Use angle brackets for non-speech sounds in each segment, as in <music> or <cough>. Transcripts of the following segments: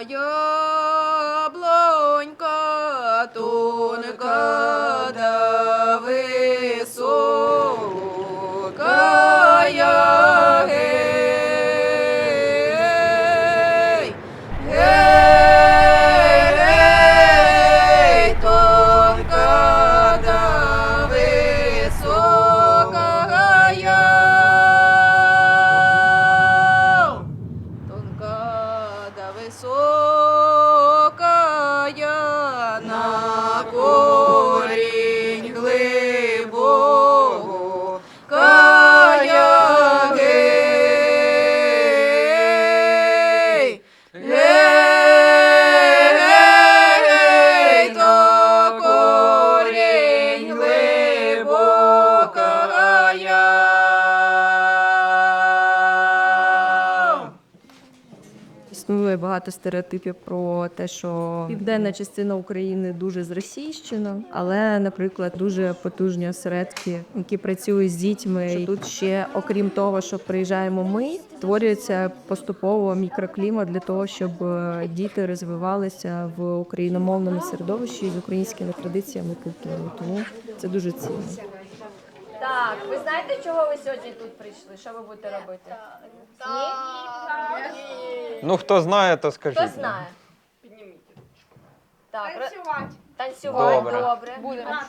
яблонька тонка да да Існує багато стереотипів про те, що південна частина України дуже зросійщена, але, наприклад, дуже потужні осередки, які працюють з дітьми. І тут ще, окрім того, що приїжджаємо ми, створюється поступово мікроклімат для того, щоб е, діти розвивалися в україномовному середовищі з українськими традиціями і культурою. Тому це дуже цінно. Так, ви знаєте, чого ви сьогодні тут прийшли? Що ви будете робити? Ну, хто знає, то скажіть. Хто знає? Так, танцювати. Танцювати, Добре. добре. Будемо.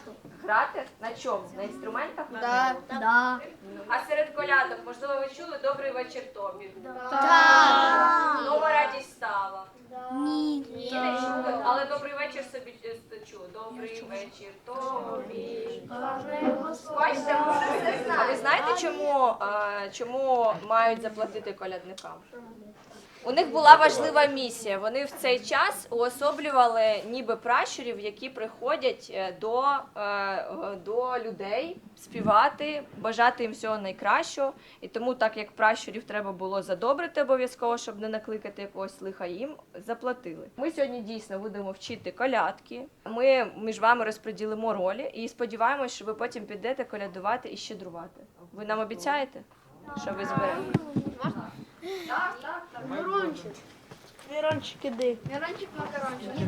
Грати? На чому? На інструментах? Да. Да. А серед колядок, можливо, ви чули добрий вечір тобі? Так. Нова радість стала. Ні. Ні, не чули, але добрий вечір собі е. Добрий вечір тобі. Бачите, ви знаєте, чому, е, чому мають заплатити колядникам? У них була важлива місія. Вони в цей час уособлювали ніби пращурів, які приходять е, до, е, до людей співати, бажати їм всього найкращого. І тому, так як пращурів треба було задобрити обов'язково, щоб не накликати якогось лиха, їм заплатили. Ми сьогодні дійсно будемо вчити колядки. Ми між вами розподілимо ролі і сподіваємось, що ви потім підете колядувати і щедрувати. Ви нам обіцяєте, що ви зберете?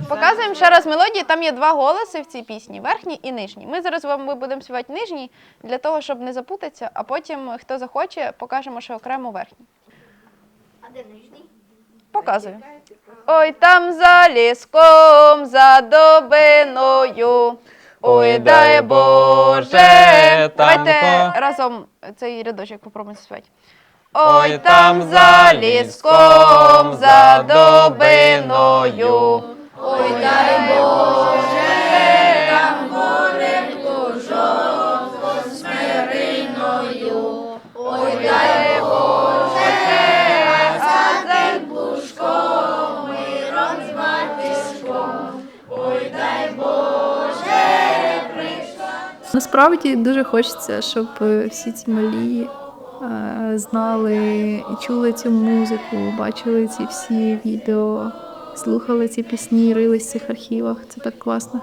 Показуємо ще раз мелодію. Там є два голоси в цій пісні: верхній і нижній. Ми зараз вам ми будемо співати нижній для того, щоб не запутатися, а потім, хто захоче, покажемо, що окремо верхній. А де нижній? Показую. Ой, там за ліском, за добиною. Ой, дай Боже. Давайте разом цей рядочок попробуємо співати. Ой, там за ліском, за добиною. Ой, дай Боже. Ой, дай Боже. А за блушком миром з батьком. Ой, дай Боже. прийшла. Насправді дуже хочеться, щоб е, всі ці малі знали і чули цю музику, бачили ці всі відео, слухали ці пісні, рились в цих архівах. Це так класно.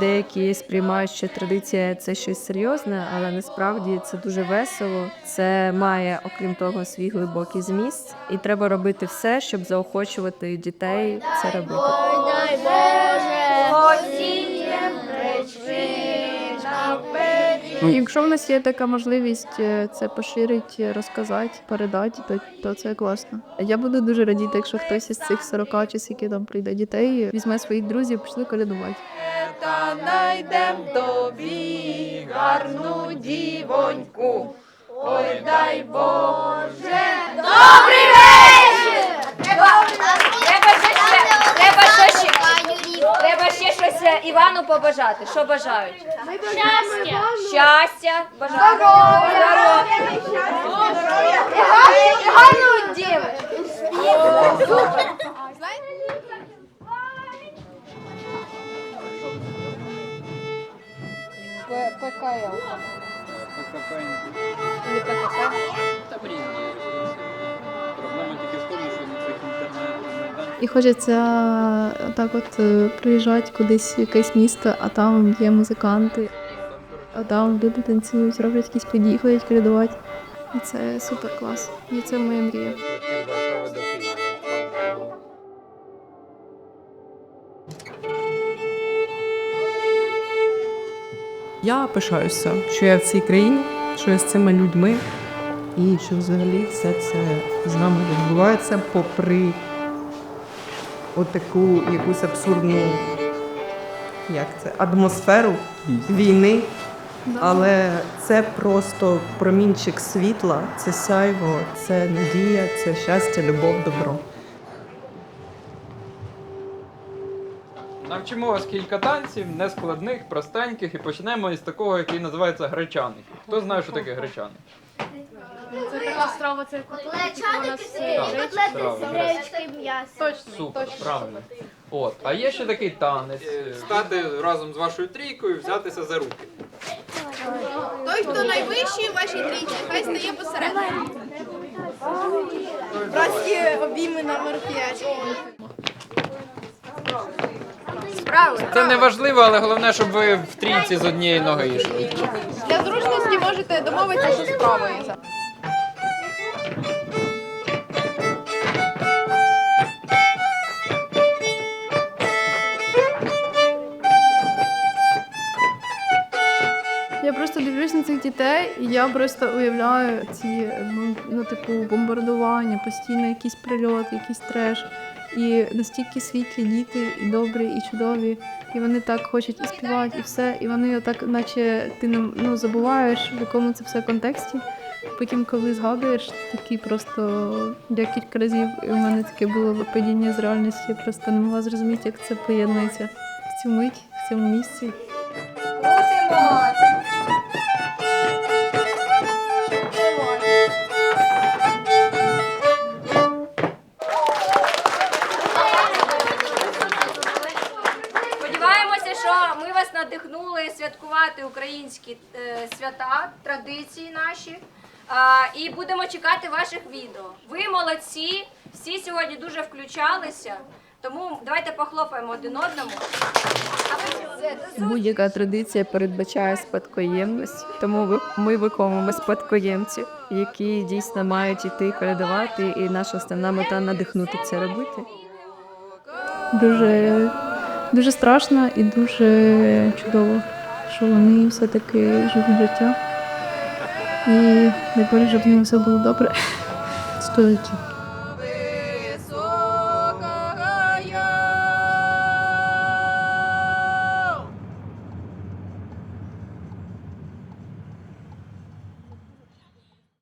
Деякі сприймають, що традиція це щось серйозне, але насправді це дуже весело. Це має, окрім того, свій глибокий зміст, і треба робити все, щоб заохочувати дітей це робити. Дай Боже. Ну, якщо в нас є така можливість е, це поширити, розказати, передати, то, то це класно. Я буду дуже радіти, якщо хтось із цих 40 чи скільки там прийде дітей, візьме своїх друзів, пішли колядувати. Та найдем тобі гарну дівоньку. Ой, дай Боже. Добрий вечір! Треба, треба ще, ще, треба ще, ще, треба ще щось е, Івану побажати. Що бажають? Щастя. Щастя, бажаю. Здоров'я. І хочеться так от е, приїжджати кудись в якесь місто, а там є музиканти, а там люди танцюють, роблять якісь події, ходять колядувати. І це супер клас. І це моя мрія. Я пишаюся, що я в цій країні, що я з цими людьми, і що взагалі все це з нами відбувається попри отаку якусь абсурдну як це, атмосферу війни. Але це просто промінчик світла, це сяйво, це надія, це щастя, любов, добро. Навчимо вас кілька танців, нескладних, простеньких, і почнемо із такого, який називається гречаник. Хто знає, що таке це Так, котлети страва, з гречки м'яса. Супер, правильно. От. А є ще такий танець. е, Стати разом з вашою трійкою, взятися за руки. Той, хто найвищий у вашій трійці, хай стає посередині. Братські обійми номер 5. Це не важливо, але головне, щоб ви в трійці з однієї ноги йшли. Для зручності можете домовитися, що з. Я просто дивлюсь на цих дітей, і я просто уявляю ці ну, ну, типу бомбардування, постійно якийсь прильот, якийсь треш. І настільки світлі діти, і добрі, і чудові, і вони так хочуть і співати, і все. І вони отак, наче ти ну, забуваєш, в якому це все контексті. Потім, коли згадуєш, такий просто декілька разів у мене таке було випадіння з реальності. Я просто не могла зрозуміти, як це поєднується в цю мить, в цьому місці. Крутимось! Святкувати українські е, свята, традиції наші. І будемо чекати ваших відео. Ви молодці, всі сьогодні дуже включалися. Тому давайте похлопаємо один одному. Будь-яка традиція передбачає спадкоємність, тому ми виконуємо спадкоємців, які дійсно мають іти передавати, і наша основна мета надихнути це робити. Дуже, дуже страшно і дуже чудово, що вони все-таки живуть життя. І дай Боже, щоб з ними все було добре. <laughs> Стоїть.